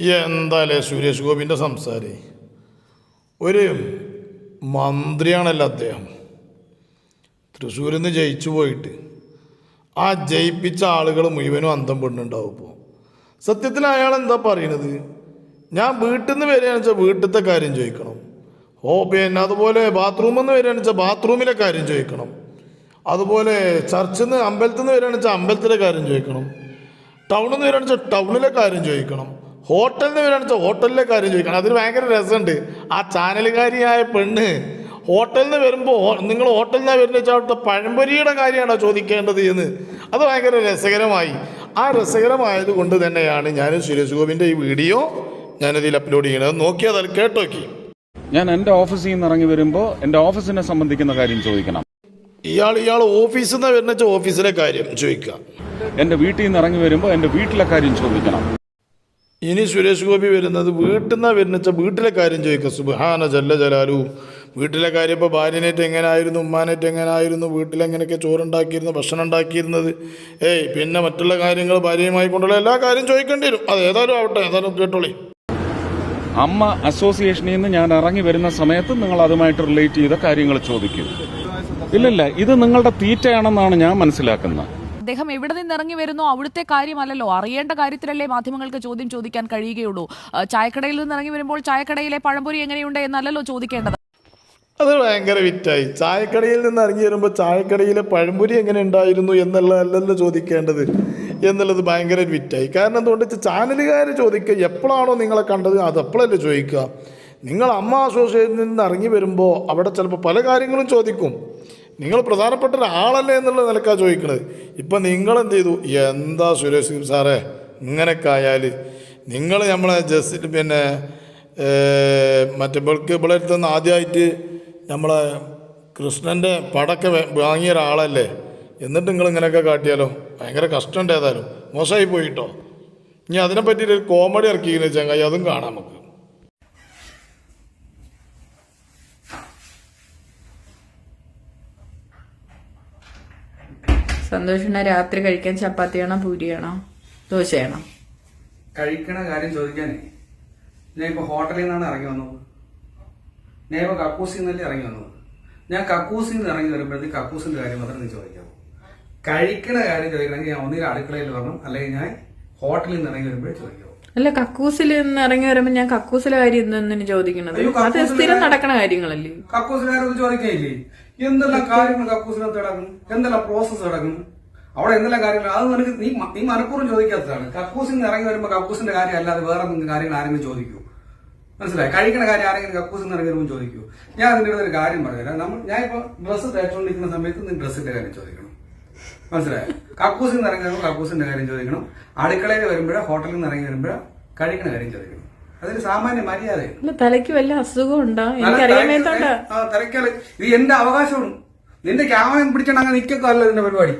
എന്താലേ സുരേഷ് ഗോപിന്റെ സംസാരേ? ഒരു മന്ത്രിയാണല്ലോ അദ്ദേഹം. തൃശ്ശൂരിൽ നിന്ന് ജയിച്ചു പോയിട്ട് ആ ജയിപ്പിച്ച ആളുകൾ മുഴുവനും അന്തം പെണ്ണുണ്ടാവും ഇപ്പോൾ സത്യത്തിൽ അയാൾ എന്താ പറയണത്? ഞാൻ വീട്ടിൽ നിന്ന് വരികയാണെന്ന് വെച്ചാൽ വീട്ടിലത്തെ കാര്യം ചോദിക്കണം. ഓ പിന്നെ അതുപോലെ ബാത്റൂമിൽ നിന്ന് വരികയാണെന്ന് വെച്ചാൽ ബാത്റൂമിലെ കാര്യം ചോദിക്കണം. അതുപോലെ ചർച്ചിൽ നിന്ന് അമ്പലത്തിൽ നിന്ന് വരികയാണെന്ന് വെച്ചാൽ അമ്പലത്തിലെ കാര്യം ചോദിക്കണം. ടൗണിൽ നിന്ന് വരികയാണെന്ന് വെച്ചാൽ ടൗണിലെ കാര്യം ചോദിക്കണം. ഹോട്ടലിൽ പേരാണ് ഹോട്ടലിലെ കാര്യം ചോദിക്കണം. അതിന് ഭയങ്കര രസമുണ്ട്. ആ ചാനലുകാരിയായ പെണ്ണ് ഹോട്ടലിൽ നിന്ന് വരുമ്പോൾ നിങ്ങൾ ഹോട്ടലിൽ നിന്ന് വരുന്ന വെച്ചാൽ അവിടുത്തെ പഴംപൊരിയുടെ കാര്യമാണോ ചോദിക്കേണ്ടത് എന്ന്? അത് ഭയങ്കര രസകരമായി. ആ രസകരമായത് കൊണ്ട് തന്നെയാണ് ഞാൻ സുരേഷ് ഗോപിന്റെ ഈ വീഡിയോ ഞാനതിൽ അപ്ലോഡ് ചെയ്യണത് നോക്കിയാൽ അത് കേട്ടോക്കി ഞാൻ എന്റെ ഓഫീസിൽ നിന്ന് ഇറങ്ങി വരുമ്പോൾ എന്റെ ഓഫീസിനെ സംബന്ധിക്കുന്ന കാര്യം ചോദിക്കണം. ഇയാൾ ഇയാൾ ഓഫീസിൽ നിന്ന് വരുന്ന ഓഫീസിലെ കാര്യം ചോദിക്കുക എന്റെ വീട്ടിൽ നിന്ന് ഇറങ്ങി വരുമ്പോൾ എന്റെ വീട്ടിലെ കാര്യം ചോദിക്കണം. ഇനി സുരേഷ് ഗോപി വരുന്നത് വീട്ടിൽ നിന്നാണ് വരുന്ന വെച്ചാൽ വീട്ടിലെ കാര്യം ചോദിക്കുക സുബഹാന ജല്ല ജലാലു. വീട്ടിലെ കാര്യം ഇപ്പോൾ ഭാര്യനേറ്റ് എങ്ങനെയായിരുന്നു ഉമ്മാനേറ്റ് എങ്ങനെയായിരുന്നു വീട്ടിലെങ്ങനെയൊക്കെ ചോറുണ്ടാക്കിയിരുന്നു ഭക്ഷണം ഉണ്ടാക്കിയിരുന്നത്? ഏയ് പിന്നെ മറ്റുള്ള കാര്യങ്ങൾ ഭാര്യയുമായി കൊണ്ടുള്ള എല്ലാ കാര്യം ചോദിക്കേണ്ടി വരും. അത് ഏതായാലും ആവട്ടെ ഏതായാലും കേട്ടോളി. അമ്മ അസോസിയേഷനിൽ നിന്ന് ഞാൻ ഇറങ്ങി വരുന്ന സമയത്ത് നിങ്ങൾ അതുമായിട്ട് റിലേറ്റ് ചെയ്ത കാര്യങ്ങൾ ചോദിക്കും. ഇല്ലല്ല ഇത് നിങ്ങളുടെ തീറ്റയാണെന്നാണ് ഞാൻ മനസ്സിലാക്കുന്നത്. അദ്ദേഹം എവിടെ നിന്ന് ഇറങ്ങി വരുന്നോ അവിടുത്തെ കാര്യമല്ലല്ലോ. അറിയേണ്ട കാര്യത്തിലല്ലേ മാധ്യമങ്ങൾക്ക് ചോദ്യം ചോദിക്കാൻ കഴിയുകയുള്ളൂ. ചായക്കടയിൽ നിന്ന് ഇറങ്ങി വരുമ്പോൾ ചായക്കടയിലെ പഴംപൊരി എങ്ങനെയുണ്ട് എന്നല്ലല്ലോ ചോദിക്കേണ്ടത്. അത് ഭയങ്കര വിറ്റായി. ചായക്കടയിൽ നിന്ന് ഇറങ്ങി വരുമ്പോൾ ചായക്കടയിലെ പഴംപൊരി എങ്ങനെ ഉണ്ടായിരുന്നു എന്നുള്ളതല്ലല്ലോ ചോദിക്കേണ്ടത്. എന്നുള്ളത് ഭയങ്കര വിറ്റായി. കാരണം എന്തുകൊണ്ട് ചാനലുകാർ ചോദിക്കുക എപ്പോഴാണോ നിങ്ങളെ കണ്ടത് അത് എപ്പോഴല്ലേ ചോദിക്കുക. നിങ്ങൾ അമ്മ അസോസിയേഷനിൽ നിന്ന് ഇറങ്ങി വരുമ്പോൾ അവിടെ ചിലപ്പോൾ പല കാര്യങ്ങളും ചോദിക്കും. നിങ്ങൾ പ്രധാനപ്പെട്ട ഒരാളല്ലേ എന്നുള്ള നിലക്കാണ് ചോദിക്കുന്നത് ഇപ്പം നിങ്ങൾ എന്ത് ചെയ്തു? എന്താ സുരേഷ് സാറേ? ഇങ്ങനെയൊക്കെ ആയാൽ നിങ്ങൾ നമ്മളെ ജസ്റ്റ് പിന്നെ മറ്റേ ഇവൾക്ക് ഇവിടെ അടുത്തുനിന്ന് ആദ്യമായിട്ട് നമ്മളെ കൃഷ്ണന്റെ പടക്കെ വാങ്ങിയ ഒരാളല്ലേ? എന്നിട്ട് നിങ്ങൾ ഇങ്ങനെയൊക്കെ കാട്ടിയാലോ? ഭയങ്കര കഷ്ടമുണ്ട് ഏതായാലും. മോശമായി പോയിട്ടോ? ഇനി അതിനെ ഒരു കോമഡി ഇറക്കിയിരുന്നു ചങ്ങായി? അതും കാണാം നമുക്ക്. സന്തോഷിന് രാത്രി കഴിക്കാൻ ചപ്പാത്തിയാണോ പൂരിയാണോ ദോശയാണോ? കഴിക്കണ കാര്യം ചോദിക്കാനേ ഞാൻ ഇപ്പൊ ഹോട്ടലിൽ നിന്നാണ് ഇറങ്ങി വന്നത്. ഞാൻ ഇപ്പൊ കക്കൂസിൽ നിന്നല്ലേ ഇറങ്ങി വന്നത്. ഞാൻ കക്കൂസിൽ നിന്ന് ഇറങ്ങി വരുമ്പോഴത്തേക്ക് കക്കൂസിന്റെ കാര്യം മാത്രം നീ ചോദിക്കാമോ കഴിക്കണ കാര്യം ചോദിക്കണമെങ്കിൽ ഞാൻ ഒന്നിൽ അടുക്കളയിൽ വരണം. അല്ലെങ്കിൽ ഞാൻ ഹോട്ടലിൽ നിന്ന് ഇറങ്ങി വരുമ്പോഴേ ചോദിക്കാം അല്ല കക്കൂസിൽ നിന്ന് ഇറങ്ങി വരുമ്പോ ഞാൻ കക്കൂസിലെ കാര്യം എന്തെന്നു ചോദിക്കണത്? അത് കക്കൂസിലെ സ്ഥിരം നടക്കണ കാര്യങ്ങളല്ലേ? കക്കൂസിനാരൊന്നും ചോദിക്കില്ലേ എന്തെല്ലാം കാര്യങ്ങൾ കക്കൂസിനകത്ത് കിടക്കും എന്തെല്ലാം പ്രോസസ്സ് കിടക്കും അവിടെ എന്തെല്ലാം കാര്യങ്ങൾ? അത് നിനക്ക് നീ നീ മനഃപൂർവം ചോദിക്കാത്തതാണ്. കക്കൂസിൽ നിന്ന് ഇറങ്ങി വരുമ്പോൾ കക്കൂസിന്റെ കാര്യം അല്ലാതെ വേറെ എന്തെങ്കിലും കാര്യങ്ങൾ ആരെങ്കിലും ചോദിക്കൂ മനസ്സിലായി? കഴിക്കണ കാര്യം ആരെങ്കിലും കക്കൂസിൽ നിന്ന് ഇറങ്ങി വരുമ്പോൾ ചോദിക്കൂ ഞാൻ അതിന്റെ ഒരു കാര്യം പറഞ്ഞുതരാം. നമ്മൾ ഞാൻ ഇപ്പൊ ഡ്രസ്സ് തേച്ചുകൊണ്ടിരിക്കുന്ന സമയത്ത് നീ ഡ്രസ്സിന്റെ കാര്യം ചോദിക്കണം. മനസ്സിലായി? കക്കൂസിൽ നിന്ന് ഇറങ്ങി വരുമ്പോൾ കക്കൂസിന്റെ കാര്യം ചോദിക്കണം. അടുക്കളയിൽ വരുമ്പോഴോ ഹോട്ടലിൽ നിന്ന് ഇറങ്ങി വരുമ്പോഴോ കഴിക്കണ കാര്യം ചോദിക്കണം. അതൊരു സാമാന്യ മര്യാദയാണ് തലയ്ക്ക് വല്ല അസുഖം ഉണ്ടോ? തിരക്കാൽ. ഇത് എന്റെ അവകാശമാണ് നിന്റെ ക്യാമറ പിടിച്ചോണ്ട് അങ്ങനെ നിൽക്കൊക്കെ അല്ല ഇതിന്റെ പരിപാടി.